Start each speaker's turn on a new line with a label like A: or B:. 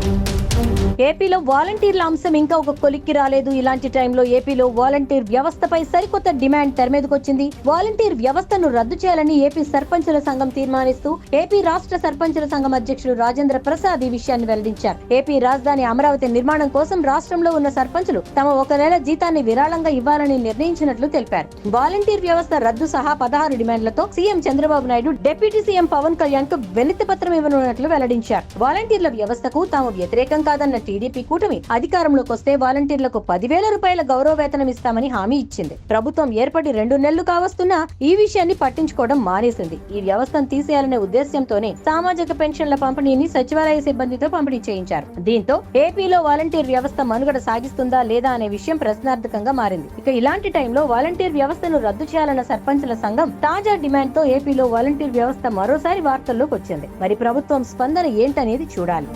A: thank you ఏపీలో వాలంటీర్ల అంశం ఇంకా ఒక కొలిక్కి రాలేదు. ఇలాంటి టైంలో ఏపీలో వాలంటీర్ వ్యవస్థపై సరికొత్త డిమాండ్ తెరమీదకొచ్చింది వాలంటీర్ వ్యవస్థను రద్దు చేయాలని ఏపీ సర్పంచుల సంఘం తీర్మానిస్తూ ఏపీ రాష్ట్ర సర్పంచుల సంఘం అధ్యక్షుడు రాజేంద్ర ప్రసాద్ ఈ విషయాన్ని వెల్లడించారు. ఏపీ రాజధాని అమరావతి నిర్మాణం కోసం రాష్ట్రంలో ఉన్న సర్పంచులు తమ ఒక నెల జీతాన్ని విరాళంగా ఇవ్వాలని నిర్ణయించినట్లు తెలిపారు. వాలంటీర్ వ్యవస్థ రద్దు సహా పదహారు డిమాండ్లతో CM Chandrababu Naidu deputy CM Pawan కళ్యాణ్కు వినతి పత్రం ఇవ్వనున్నట్లు వెల్లడించారు. వాలంటీర్ల వ్యవస్థకు తాము వ్యతిరేకం కాదన్న టీడీపీ కూటమి అధికారంలోకి వస్తే వాలంటీర్లకు పదివేల రూపాయల గౌరవ వేతనం ఇస్తామని హామీ ఇచ్చింది. ప్రభుత్వం ఏర్పడి రెండు నెలలు కావస్తున్నా ఈ విషయాన్ని పట్టించుకోవడం మానేసింది. ఈ వ్యవస్థను తీసేయాలనే ఉద్దేశ్యంతోనే సామాజిక పెన్షన్ల పంపిణీని సచివాలయ సిబ్బందితో పంపిణీ చేయించారు. దీంతో ఏపీలో వాలంటీర్ వ్యవస్థ మనుగడ సాగిస్తుందా లేదా అనే విషయం ప్రశ్నార్థకంగా మారింది. ఇక ఇలాంటి టైంలో వాలంటీర్ వ్యవస్థను రద్దు చేయాలన్న సర్పంచుల సంఘం తాజా డిమాండ్తో ఏపీలో వాలంటీర్ వ్యవస్థ మరోసారి వార్తల్లోకి వచ్చింది. మరి ప్రభుత్వం స్పందన ఏంటనేది చూడాలి.